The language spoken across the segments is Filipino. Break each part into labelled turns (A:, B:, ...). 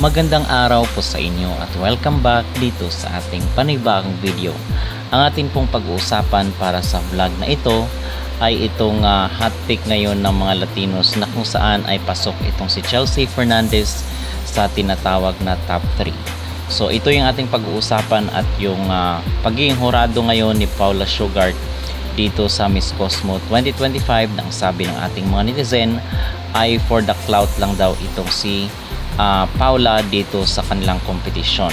A: Magandang araw po sa inyo at welcome back dito sa ating panibagong video. Ang ating pong pag-uusapan para sa vlog na ito ay itong ah, hot pick ngayon ng mga Latinos na kung saan ay pasok itong si Chelsea Fernandez sa tinatawag na top 3. So ito yung ating pag-uusapan at yung ah, pagiging horado ngayon ni Paula Sugart dito sa Miss Cosmo 2025 nang sabi ng ating mga netizen ay for the clout lang daw itong si ah, Paula dito sa kanilang kompetisyon.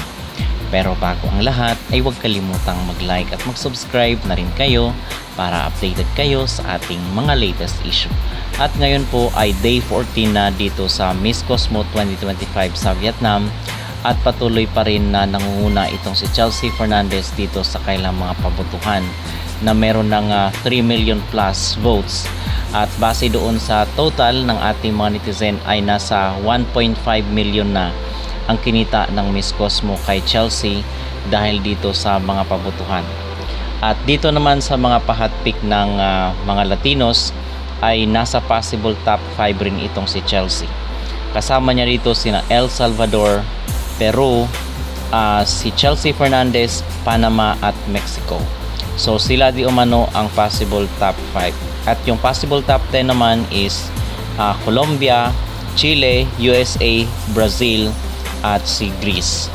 A: Pero bago ang lahat ay huwag kalimutang mag-like at mag-subscribe na rin kayo para updated kayo sa ating mga latest issue. At ngayon po ay day 14 na dito sa Miss Cosmo 2025 sa Vietnam at patuloy pa rin na nangunguna itong si Chelsea Fernandez dito sa kailang mga pabutuhan na meron ng ah, 3 million plus votes at base doon sa total ng ating mga netizen ay nasa 1.5 million na ang kinita ng Miss Cosmo kay Chelsea dahil dito sa mga pabutuhan. At dito naman sa mga pahat pick ng ah, mga Latinos ay nasa possible top 5 rin itong si Chelsea. Kasama niya dito sina El Salvador, Peru, ah, si Chelsea Fernandez, Panama at Mexico. So sila di umano ang possible top 5. At yung possible top 10 naman is ah, Colombia, Chile, USA, Brazil at si Greece.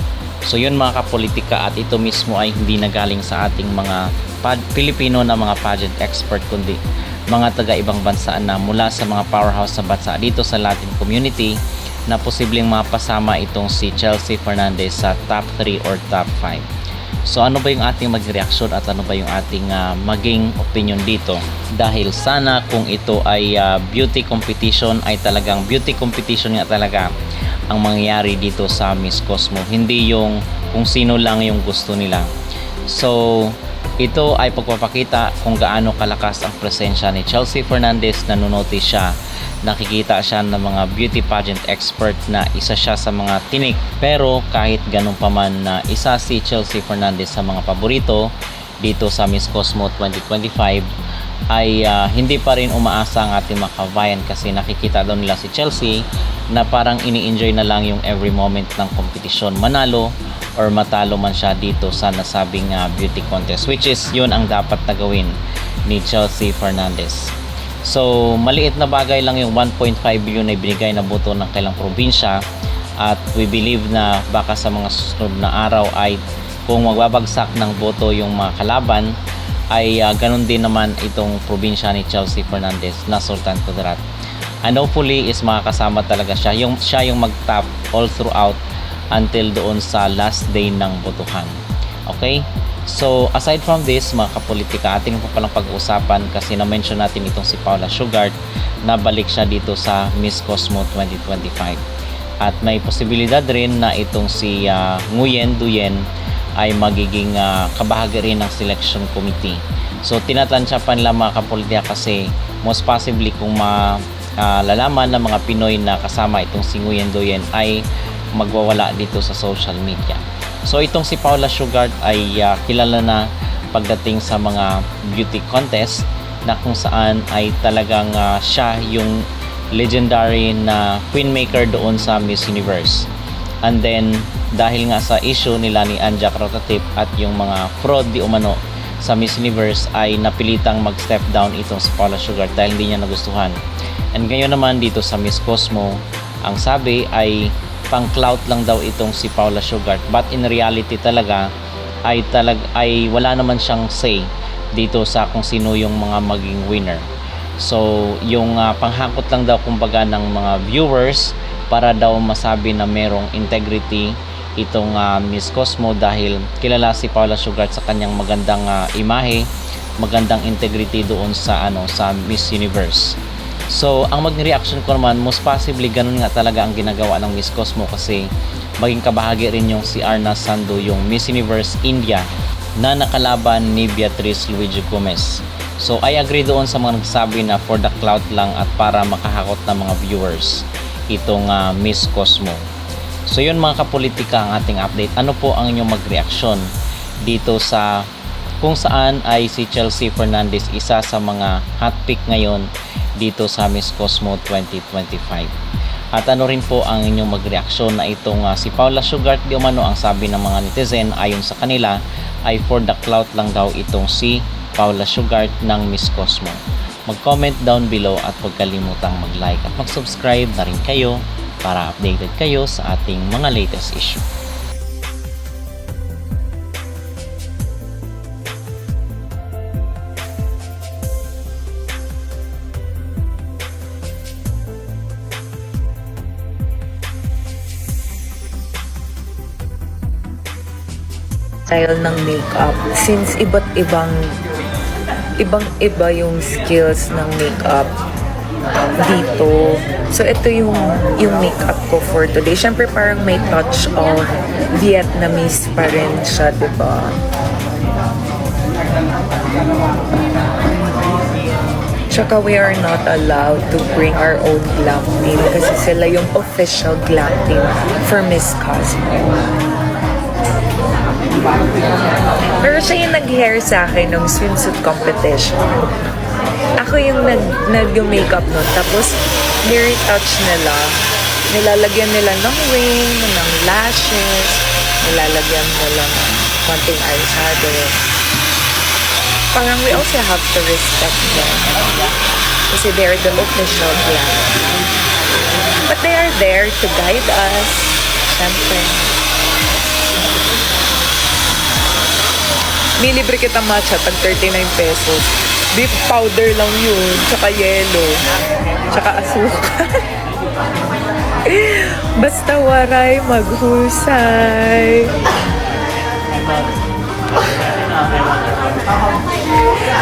A: So yun mga kapolitika at ito mismo ay hindi nagaling sa ating mga pad- Pilipino na mga pageant expert kundi mga taga ibang bansa na mula sa mga powerhouse sa bansa dito sa Latin community na posibleng mapasama itong si Chelsea Fernandez sa top 3 or top 5. So ano ba yung ating magreaksyon at ano ba yung ating ah, maging opinion dito? Dahil sana kung ito ay ah, beauty competition ay talagang beauty competition nga talaga ang mangyayari dito sa Miss Cosmo. Hindi yung kung sino lang yung gusto nila. So ito ay pagpapakita kung gaano kalakas ang presensya ni Chelsea Fernandez na nunotice siya nakikita siya ng mga beauty pageant expert na isa siya sa mga tinik. Pero kahit ganun pa man na isa si Chelsea Fernandez sa mga paborito dito sa Miss Cosmo 2025 ay ah, hindi pa rin umaasa ang ating mga kasi nakikita daw nila si Chelsea na parang ini-enjoy na lang yung every moment ng kompetisyon manalo or matalo man siya dito sa nasabing ah, beauty contest which is yun ang dapat na gawin ni Chelsea Fernandez. So, maliit na bagay lang yung 1.5 billion na ibinigay na boto ng kailang probinsya at we believe na baka sa mga susunod na araw ay kung magbabagsak ng boto yung mga kalaban ay ah, ganun din naman itong probinsya ni Chelsea Fernandez na Sultan Kudarat. And hopefully is makakasama talaga siya. Yung, siya yung mag-top all throughout until doon sa last day ng botohan. Okay? So, aside from this, mga kapolitika, ating po palang pag-uusapan kasi na-mention natin itong si Paula Sugart na balik siya dito sa Miss Cosmo 2025. At may posibilidad rin na itong si ah, Nguyen Duyen ay magiging ah, kabahagi rin ng selection committee. So, tinatansya pa nila mga kapolitika kasi most possibly kung malalaman ng mga Pinoy na kasama itong si Nguyen Duyen ay magwawala dito sa social media. So itong si Paula Sugart ay ah, kilala na pagdating sa mga beauty contest na kung saan ay talagang ah, siya yung legendary na queen maker doon sa Miss Universe. And then dahil nga sa issue nila ni Anja Rotatip at yung mga fraud di umano sa Miss Universe ay napilitang mag-step down itong si Paula Sugart dahil hindi niya nagustuhan. And ngayon naman dito sa Miss Cosmo, ang sabi ay pang clout lang daw itong si Paula Sugart but in reality talaga ay talag ay wala naman siyang say dito sa kung sino yung mga maging winner. So, yung ah, panghakot lang daw kumbaga ng mga viewers para daw masabi na merong integrity itong ah, Miss Cosmo dahil kilala si Paula Sugart sa kanyang magandang ah, imahe, magandang integrity doon sa ano sa Miss Universe. So, ang maging reaction ko naman, most possibly ganun nga talaga ang ginagawa ng Miss Cosmo kasi maging kabahagi rin yung si Arna Sando, yung Miss Universe India na nakalaban ni Beatrice Luigi Gomez. So, I agree doon sa mga nagsabi na for the clout lang at para makahakot ng mga viewers itong ah, Miss Cosmo. So, yun mga kapolitika ang ating update. Ano po ang inyong magreaksyon dito sa kung saan ay si Chelsea Fernandez isa sa mga hot pick ngayon dito sa Miss Cosmo 2025. At ano rin po ang inyong magreaksyon na itong ah, si Paula Sugart di umano ang sabi ng mga netizen ayon sa kanila ay for the clout lang daw itong si Paula Sugart ng Miss Cosmo. Mag-comment down below at huwag kalimutang mag-like at mag-subscribe na rin kayo para updated kayo sa ating mga latest issue.
B: Style ng makeup since iba't ibang ibang iba yung skills ng makeup dito. So ito yung yung makeup ko for today. Syempre parang may touch of Vietnamese pa rin siya, 'di ba? Tsaka we are not allowed to bring our own glam team kasi sila yung official glam team for Miss Cosmo. Pero siya yung nag-hair sa akin nung swimsuit competition. Ako yung nag, nag-makeup nun. Tapos, touch nila. Nilalagyan nila ng wing, ng lashes. Nilalagyan nila ng konting eyeshadow. Parang we also have to respect them. Kasi they're the official glam. But they are there to guide us. Siyempre. May libre kita matcha, tag 39 pesos. Beef powder lang yun, tsaka yelo, tsaka asukal. Basta waray maghusay.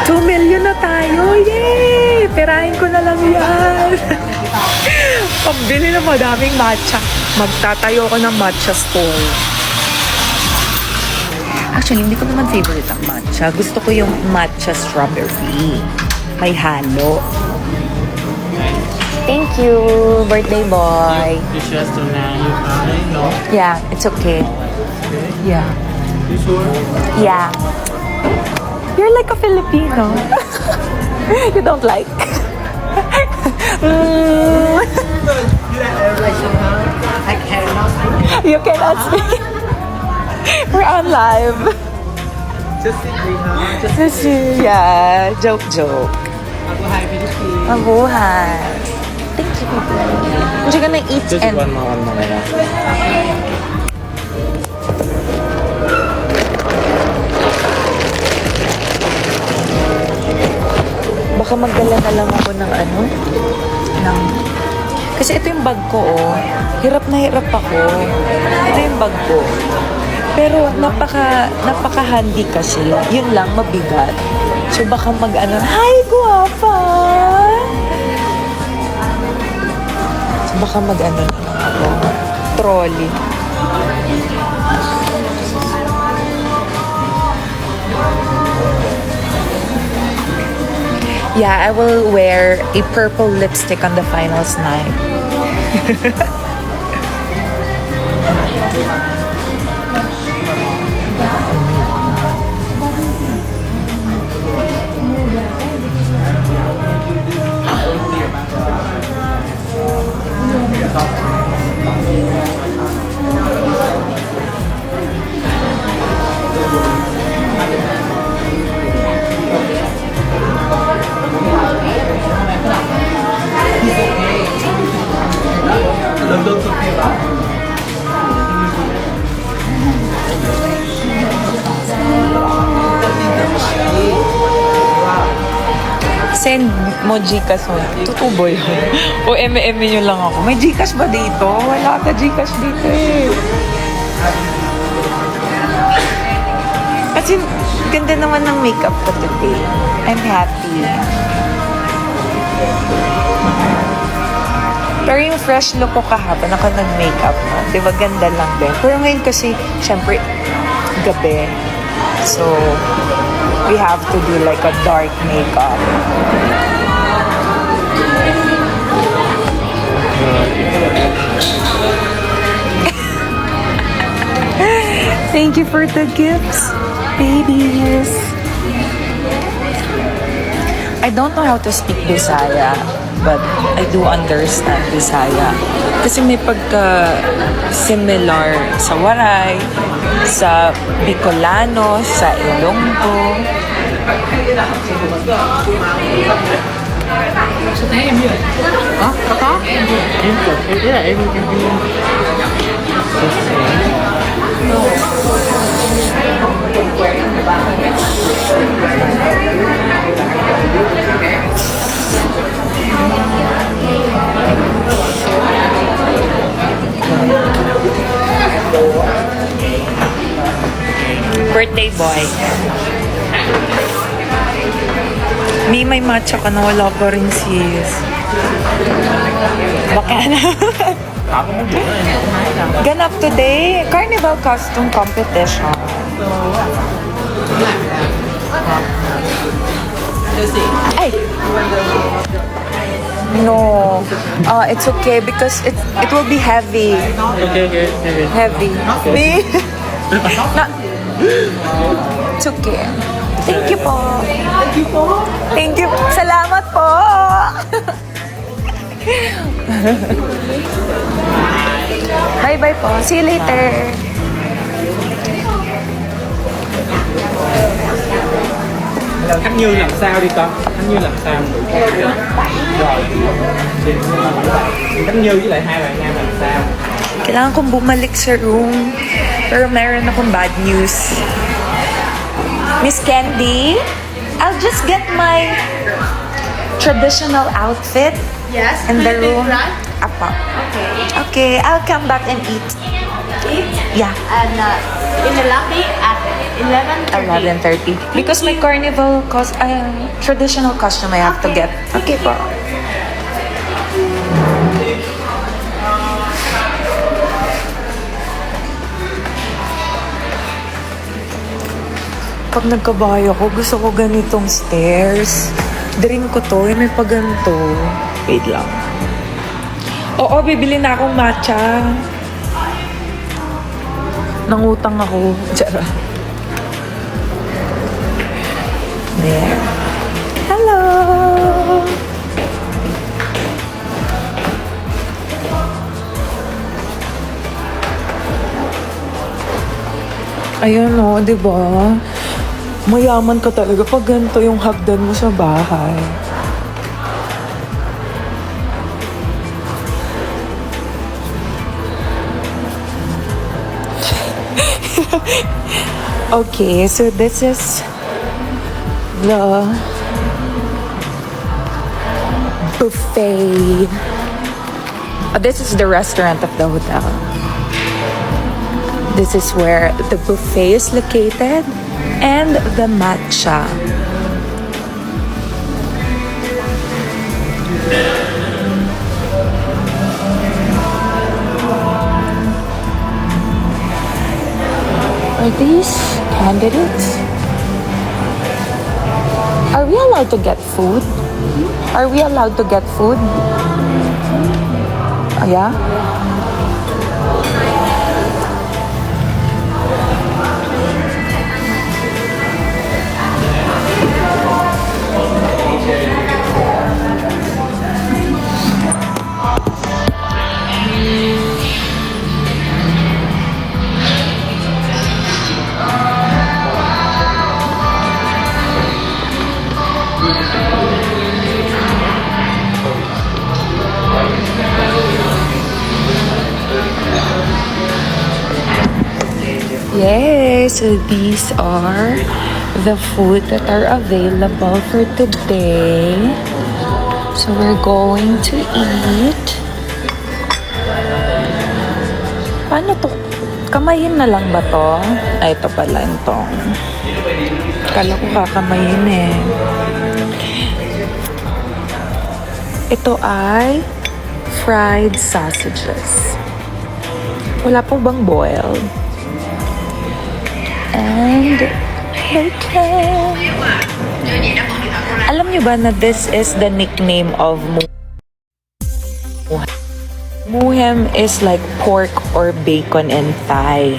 B: Two million na tayo! Yay! Perahin ko na lang yan. Pambili ng madaming matcha. Magtatayo ko ng matcha store. Actually, hindi ko naman favorite ang matcha. Gusto ko yung matcha strawberry. May halo. Thank you, birthday boy.
C: It's just to now you fine, no?
B: Yeah, it's okay. Yeah.
C: You sure?
B: Yeah. You're like a Filipino. you don't like. Mm,
C: I cannot.
B: you cannot speak. We're on live.
C: Just sit. Just
B: is, yeah, joke, joke.
C: hi Philippines.
B: Mabuhay. Thank you. I'm just gonna eat
C: Just
B: and
C: one more, one more. Yeah.
B: baka magdala na lang ako ng ano, ng... Kasi ito yung bag ko, oh. Hirap na hirap ako. Ito yung bag ko. Pero napaka, napaka-handy kasi. Yun lang, mabigat. So baka mag-ano, Hi, guwapa! So baka mag-ano na ako. Trolley. Yeah, I will wear a purple lipstick on the finals night. Gcash mo. Tutubo yun. o MM nyo lang ako. May Gcash ba dito? Wala ka Gcash dito eh. Kasi ganda naman ng makeup ko today. I'm happy. Pero yung fresh look ko kahapon, ako nag-makeup mo. Di ba ganda lang din. Pero ngayon kasi, syempre, gabi. So, we have to do like a dark makeup. Thank you for the gifts, babies. I don't know how to speak Bisaya. but I do understand Bisaya. Kasi may pagka-similar sa Waray, sa Bicolano, sa Ilonggo. Birthday boy. May may matcha ka na wala pa rin sis. Baka na. Ganap today, Carnival Costume Competition. Ay! No. Uh, it's okay because it it will be heavy.
C: Okay, okay, okay.
B: Heavy. Me? Na, it's okay. Thank you po. Thank you po. Thank you. Salamat po. Bye-bye po. See you later.
C: Cắt như làm sao đi con? Cắt như làm sao? Rồi. Cắt như với lại hai bạn nam làm sao?
B: Kailangan kong bumalik sa room. Pero meron akong bad news. Miss Candy, I'll just get my traditional outfit
D: Yes.
B: in the room.
D: take
B: Apa.
D: Okay.
B: Okay, I'll come back and eat.
D: Eat
B: Yeah,
D: and uh, in the lobby at 11:30.
B: 11.30. Because my carnival cos uh, traditional costume I have to get. Okay po. Pag nagkabahay ako, gusto ko ganitong stairs. Dream ko to, yung may paganto. Wait lang. Oo, bibili na akong matcha. Nangutang ako. Tiyara. There. Hello! Ayun o, di ba? Mayaman ka talaga pag ganito yung hagdan mo sa bahay. Okay, so this is the buffet. Uh, this is the restaurant of the hotel. This is where the buffet is located and the matcha. Are these candidates? Are we allowed to get food? Are we allowed to get food? Oh, yeah? So these are the food that are available for today. So we're going to eat. Paano to? Kamayin na lang ba to? Ay, ito pala itong. Kala ko kakamayin eh. Ito ay fried sausages. Wala po bang boiled? And bacon. Alam niyo ba na this is the nickname of Mu- Muhem is like pork or bacon and Thai.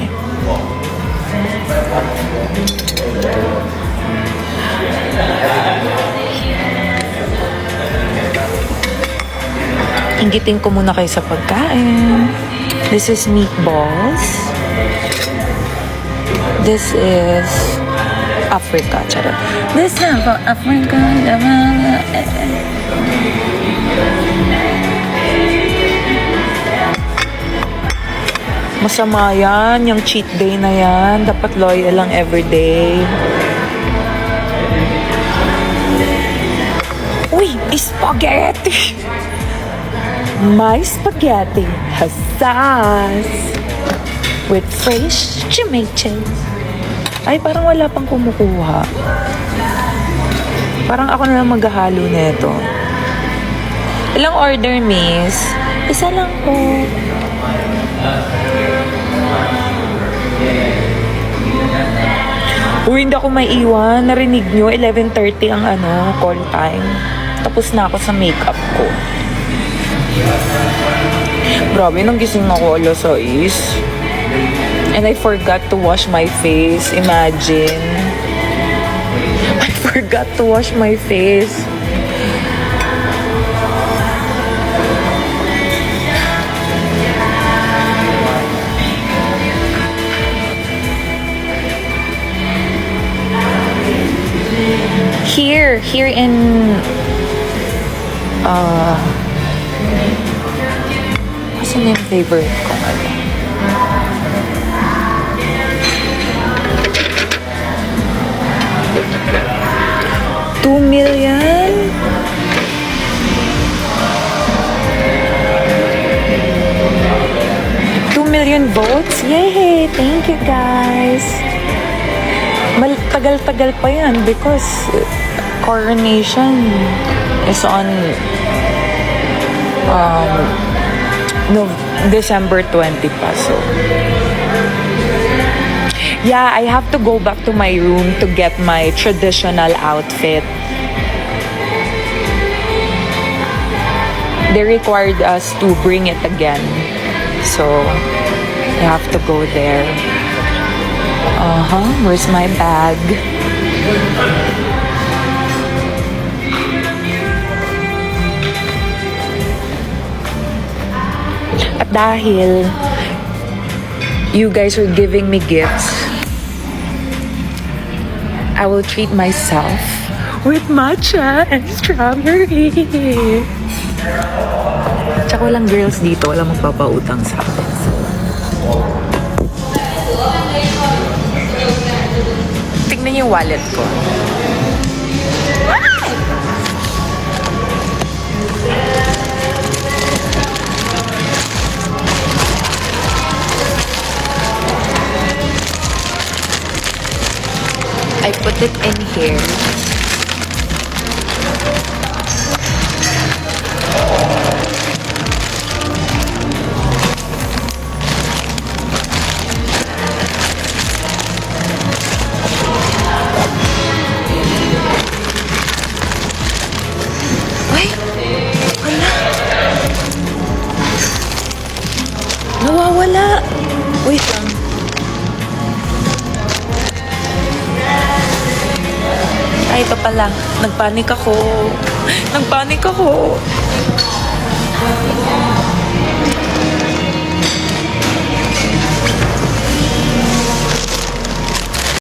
B: Ingitin ko muna kayo sa pagkain. This is meatballs. This is Africa. Charot. This is Africa. Masama yan, yung cheat day na yan. Dapat loyal lang everyday. Uy, spaghetti! My spaghetti has sauce with fresh tomatoes. Ay, parang wala pang kumukuha. Parang ako na lang maghahalo nito. Ilang order, miss? Isa lang po. Uy, hindi ako maiwan. Narinig nyo, 11.30 ang ano, call time. Tapos na ako sa makeup ko. Grabe, nang gising ako alas 6. And I forgot to wash my face. Imagine. I forgot to wash my face. Here, here in uh Kasi name favorite? Million? Two million votes? Yay! Thank you guys! Mal tagal-tagal pa yan because coronation is on um, no, December 20 pa. So, yeah, I have to go back to my room to get my traditional outfit. They required us to bring it again. So, I have to go there. Uh-huh. Where's my bag? At dahil you guys are giving me gifts, I will treat myself with matcha and strawberry. Tsaka walang girls dito, walang magpapautang sa akin. Tignan yung wallet ko. I put it in here. Nagpanik ako. Nagpanik ako.